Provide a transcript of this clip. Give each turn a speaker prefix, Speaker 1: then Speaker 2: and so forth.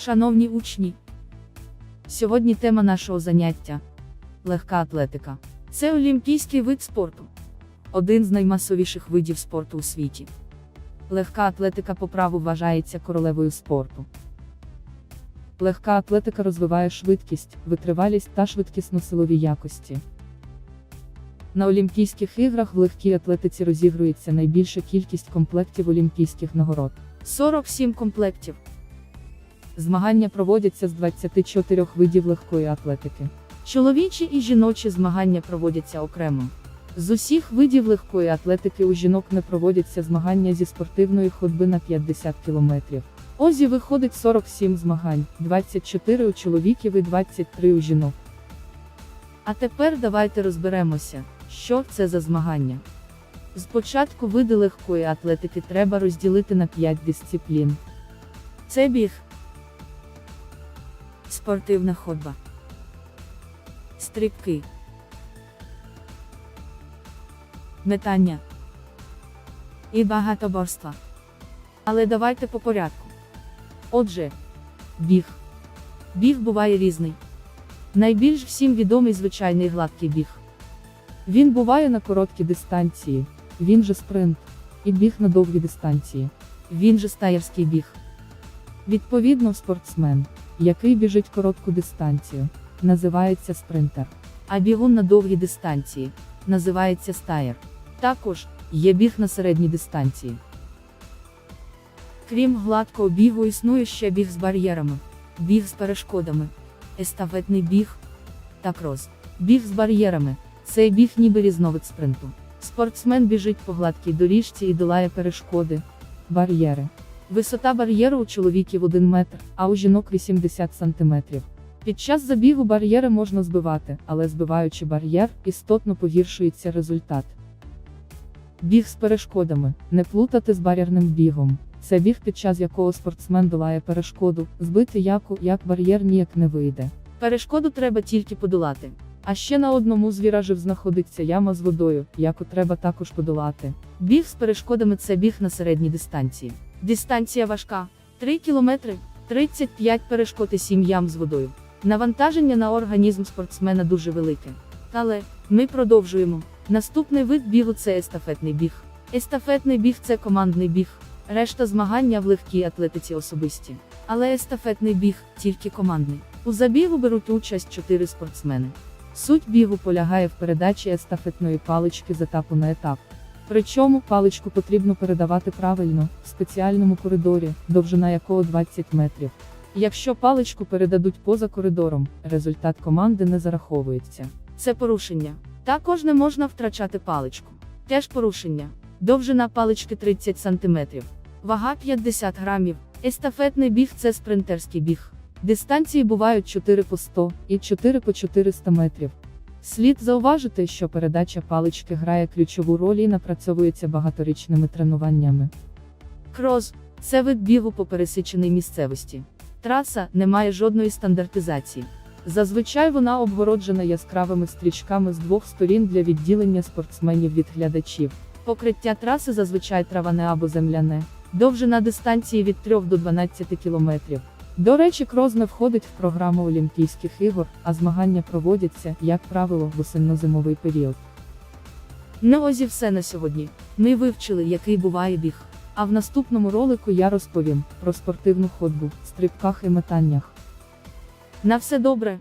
Speaker 1: Шановні учні, сьогодні тема нашого заняття легка атлетика. Це олімпійський вид спорту, один з наймасовіших видів спорту у світі. Легка атлетика по праву вважається королевою спорту.
Speaker 2: Легка атлетика розвиває швидкість, витривалість та швидкісно-силові якості. На Олімпійських іграх в легкій атлетиці розігрується найбільша кількість комплектів олімпійських нагород.
Speaker 1: 47 комплектів.
Speaker 2: Змагання проводяться з 24 видів легкої атлетики.
Speaker 1: Чоловічі і жіночі змагання проводяться окремо.
Speaker 2: З усіх видів легкої атлетики у жінок не проводяться змагання зі спортивної ходьби на 50 км. Озі виходить 47 змагань, 24 у чоловіків і 23 у жінок.
Speaker 1: А тепер давайте розберемося, що це за змагання. Спочатку види легкої атлетики треба розділити на 5 дисциплін. Це біг, спортивна ходьба, стрибки, метання і багатоборства. Але давайте по порядку. Отже, біг. Біг буває різний. Найбільш всім відомий звичайний гладкий біг.
Speaker 2: Він буває на короткі дистанції, він же спринт, і біг на довгі дистанції.
Speaker 1: Він же стаєрський біг.
Speaker 2: Відповідно, спортсмен, який біжить коротку дистанцію, називається спринтер.
Speaker 1: А бігун на довгі дистанції називається стаєр. Також є біг на середній дистанції. Крім гладкого бігу, існує ще біг з бар'єрами, біг з перешкодами, естафетний біг та крос. Біг з бар'єрами це біг ніби різновид спринту. Спортсмен біжить по гладкій доріжці і долає перешкоди.
Speaker 2: Бар'єри.
Speaker 1: Висота бар'єру у чоловіків 1 метр,
Speaker 2: а у жінок 80 см. Під час забігу бар'єри можна збивати, але збиваючи бар'єр, істотно погіршується результат. Біг з перешкодами не плутати з бар'єрним бігом. Це біг, під час якого спортсмен долає перешкоду, збити яку, як бар'єр ніяк не вийде.
Speaker 1: Перешкоду треба тільки подолати.
Speaker 2: А ще на одному з віражів знаходиться яма з водою, яку треба також подолати.
Speaker 1: Біг з перешкодами це біг на середній дистанції. Дистанція важка 3 км, 35 перешкод і 7 ям з водою. Навантаження на організм спортсмена дуже велике. Але ми продовжуємо. Наступний вид бігу це естафетний біг. Естафетний біг це командний біг. Решта змагання в легкій атлетиці особисті. Але естафетний біг тільки командний. У забігу беруть участь 4 спортсмени.
Speaker 2: Суть бігу полягає в передачі естафетної палички з етапу на етап. Причому паличку потрібно передавати правильно, в спеціальному коридорі, довжина якого 20 метрів. Якщо паличку передадуть поза коридором, результат команди не зараховується.
Speaker 1: Це порушення. Також не можна втрачати паличку. Теж порушення. Довжина палички 30 см. Вага 50 грамів. Естафетний біг це спринтерський біг.
Speaker 2: Дистанції бувають 4 по 100 і 4 по 400 метрів. Слід зауважити, що передача палички грає ключову роль і напрацьовується багаторічними тренуваннями.
Speaker 1: Крос це вид бігу по пересиченій місцевості. Траса не має жодної стандартизації.
Speaker 2: Зазвичай вона обгороджена яскравими стрічками з двох сторін для відділення спортсменів від глядачів.
Speaker 1: Покриття траси зазвичай траване або земляне. Довжина дистанції від 3 до 12 кілометрів.
Speaker 2: До речі, кроз не входить в програму Олімпійських ігор, а змагання проводяться, як правило, в осенно-зимовий період.
Speaker 1: На озі все на сьогодні. Ми вивчили, який буває біг.
Speaker 2: А в наступному ролику я розповім про спортивну ходьбу, стрибках і метаннях.
Speaker 1: На все добре.